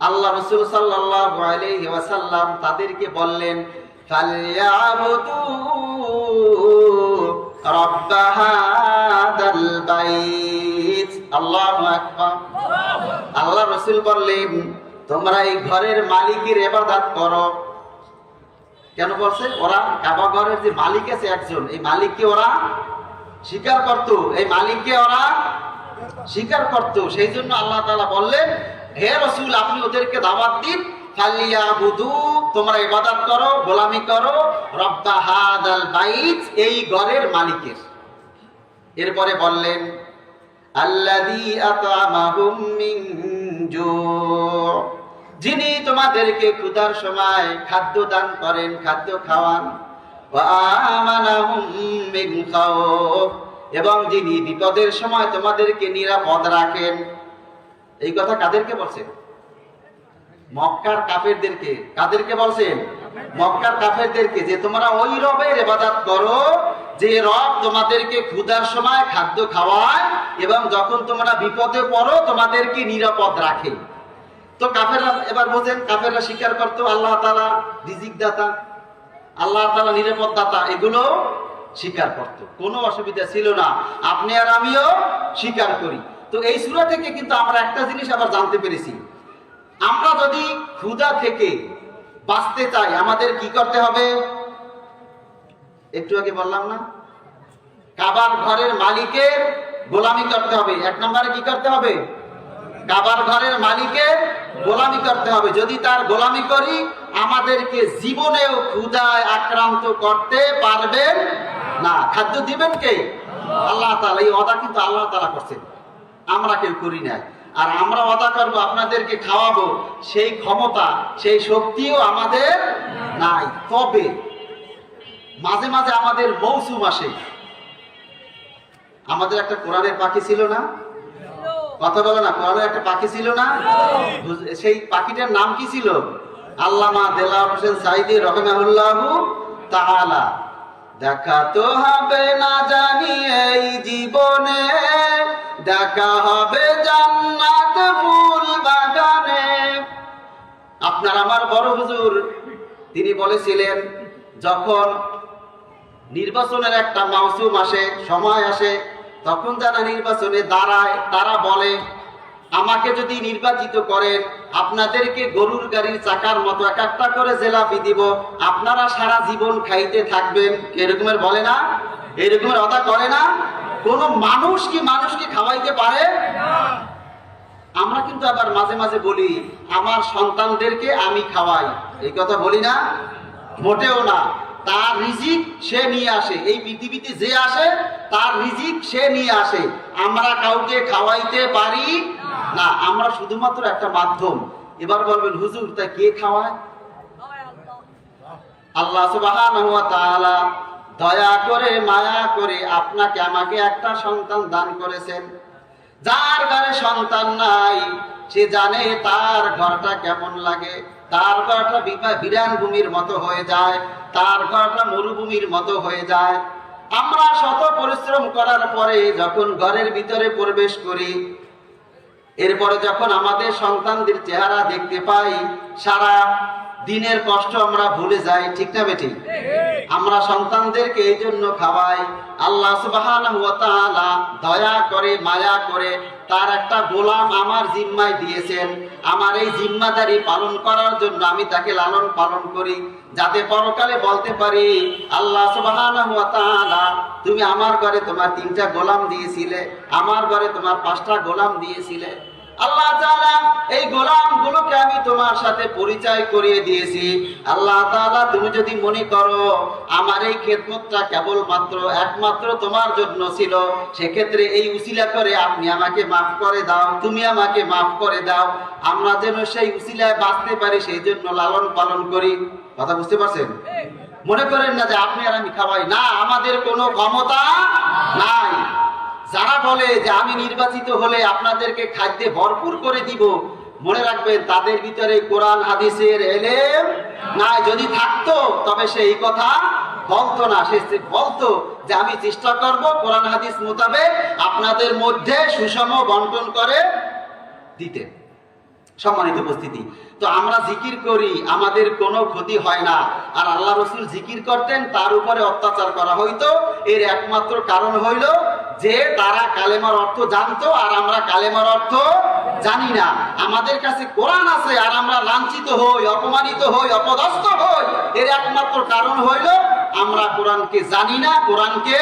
আল্লাহ রসুল আলাইহি তাদেরকে বললেন আল্লাহু রসুল বললেন, তোমরা এই ঘরের মালিকের ইবাদত করো। কেন বলছে? ওরা কাবা ঘরের যে মালিক আছে একজন, এই মালিককে ওরা স্বীকার করত। এই মালিককে ওরা স্বীকার করত। সেই জন্য আল্লাহ তাআলা বললেন হে রসুল, আপনি ওদেরকে দাওয়াত দিন। বুধু তোমরা ইবাদত করো, গোলামি করো। রব্বা হাদাল বাইত, এই ঘরের মালিকের। এরপরে বললেন, আল্লাযী আত'আমাহুম মিন যিনি তোমাদেরকে ক্ষুধার সময় খাদ্য দান করেন, খাদ্য খাওয়ান। এবং যিনি বিপদের সময় তোমাদেরকে নিরাপদ রাখেন এই কথা কাদেরকে বলছেন মক্কার কাফেরদেরকে। কাদেরকে বলছেন মক্কার কাফেরদেরকে যে তোমরা ওই রবের ইবাদত করো, যে রব তোমাদেরকে ক্ষুধার সময় খাদ্য খাওয়ায় এবং যখন তোমরা বিপদে পড়ো, তোমাদেরকে নিরাপদ রাখে। তো কাফেররা এবার বোঝেন, কাফেররা স্বীকার করতো, আল্লাহ তালা রিজিক দাতা আল্লাহ তালা নিরাপদ দাতা এগুলো স্বীকার করত। কোনো অসুবিধা ছিল না। আপনি আর আমিও স্বীকার করি। তো এই সূরা থেকে কিন্তু আমরা একটা জিনিস আবার জানতে পেরেছি। আমরা যদি ক্ষুধা থেকে বাঁচতে চাই, আমাদের কি করতে হবে? একটু আগে বললাম না? কাবার ঘরের মালিকের গোলামি করতে হবে। এক নম্বরে কি করতে হবে? কাবার ঘরের মালিকের গোলামি করতে হবে। যদি তার গোলামি করি, আমাদেরকে জীবনেও ক্ষুদায় আক্রান্ত করতে পারবেন না। খাদ্য দিবেন কে? আল্লাহ তাআলা। এই অদা কিন্তু আল্লাহ তাআলা করছেন। আমরা কেউ করি না আর আমরা অদা করব আপনাদেরকে খাওয়াবো। সেই ক্ষমতা, সেই শক্তিও আমাদের নাই। তবে মাঝে মাঝে আমাদের মৌসুম আসে। আমাদের একটা কোরআনের পাখি ছিল না? কথা বলো না, কোরআনের একটা পাখি ছিল না? সেই পাখিটার নাম কি ছিল? আল্লামা দেলাওয়ার হোসেন সাইদি রহমাহুল্লাহু তাআলা। দেখা তো হবে না জানি এই জীবনে। দেখা হবে জান্নাত ফুল বাগানে। আপনার আমার বড় হুজুর, তিনি বলেছিলেন, যখন নির্বাচনের একটা মৌসুম আসে, সময় আসে, তখন যারা নির্বাচনে দাঁড়ায়, তারা বলে, আমাকে যদি নির্বাচিত করেন, আপনাদেরকে গরুর গাড়ির চাকার মতো এক একটা করে জেলাপি দিব। আপনারা সারা জীবন খাইতে থাকবেন। এরকমের বলে না? এরকমের অদা করে না? কোন মানুষ কি মানুষকে খাওয়াইতে পারে? আমরা কিন্তু আবার মাঝে মাঝে বলি আমার সন্তানদেরকে আমি খাওয়াই। এই কথা বলি না। মোটেও না। তার রিজিক সে নিয়ে আসে। এই পৃথিবীতে যে আসে তার রিজিক সে নিয়ে আসে। আমরা কাউকে খাওয়াইতে পারি না। আমরা শুধুমাত্র একটা মাধ্যম। এবার বলবেন হুজুর তা কে খাওয়ায়? আল্লাহ। তাআলা দয়া করে মায়া করে আপনাকে আমাকে একটা সন্তান দান করেছেন। যার ঘরে সন্তান নাই, সে জানে তার ঘরটা কেমন লাগে। তার ঘরটা বিরান ভূমির মতো হয়ে যায়, তার ঘরটা মরুভূমির মতো হয়ে যায়। আমরা শত পরিশ্রম করার পরে যখন ঘরের ভিতরে প্রবেশ করি, এরপরে যখন আমাদের সন্তানদের চেহারা দেখতে পাই, সারা দিনের কষ্ট আমরা ভুলে যাই, ঠিক না বেঠিক আমরা সন্তানদেরকে এই জন্য খাওয়াই। আল্লাহ তাআলা দয়া করে, মায়া করে তার একটা গোলাম আমার জিম্মায় দিয়েছেন। আমার এই জিম্মাদারি পালন করার জন্য আমি তাকে লালন পালন করি। যাতে পরকালে বলতে পারি, আল্লাহ তাআলা, তুমি আমার ঘরে তোমার তিনটা গোলাম দিয়েছিলে, আমার ঘরে তোমার পাঁচটা গোলাম দিয়েছিলে। আল্লাহ এই গোলামগুলোকে আমি তোমার সাথে পরিচয় করিয়ে দিয়েছি। আল্লাহ তাআলা, তুমি যদি মনে করো আমার এই খেদমতটা কেবলমাত্র একমাত্র তোমার জন্য ছিল, সেক্ষেত্রে এই উসিলা করে আপনি আমাকে মাফ করে দাও, তুমি আমাকে মাফ করে দাও। আমরা যেন সেই উসিলায় বাঁচতে পারি, সেই জন্য লালন পালন করি। কথা বুঝতে পারছেন? মনে করেন না যে আপনি আর আমি খাওয়াই। না, আমাদের কোনো ক্ষমতা নাই। যারা বলে যে আমি নির্বাচিত হলে আপনাদেরকে খাদ্যে ভরপুর করে দিব মনে রাখবেন তাদের ভিতরে কোরআন, হাদিসের এলেম নাই। যদি থাকতো, তবে সে এই কথা বলতো না। সে বলতো যে, আমি চেষ্টা করব কোরআন, হাদিস মোতাবেক আপনাদের মধ্যে সুষম বন্টন করে দিতে। সম্মানিত উপস্থিতি, তো আমরা জিকির করি, আমাদের কোনো ক্ষতি হয় না। আর আল্লাহ রসুল জিকির করতেন, তার উপরে অত্যাচার করা হইতো। এর একমাত্র কারণ হইল যে, তারা কালেমার অর্থ জানতো, আর আমরা কালেমার অর্থ জানি না। আমাদের কাছে কোরআন আছে আর আমরা লাঞ্ছিত হই, অপমানিত হই, অপদস্থ হই। এর একমাত্র কারণ হইল আমরা কোরআনকে জানি না, কোরআনকে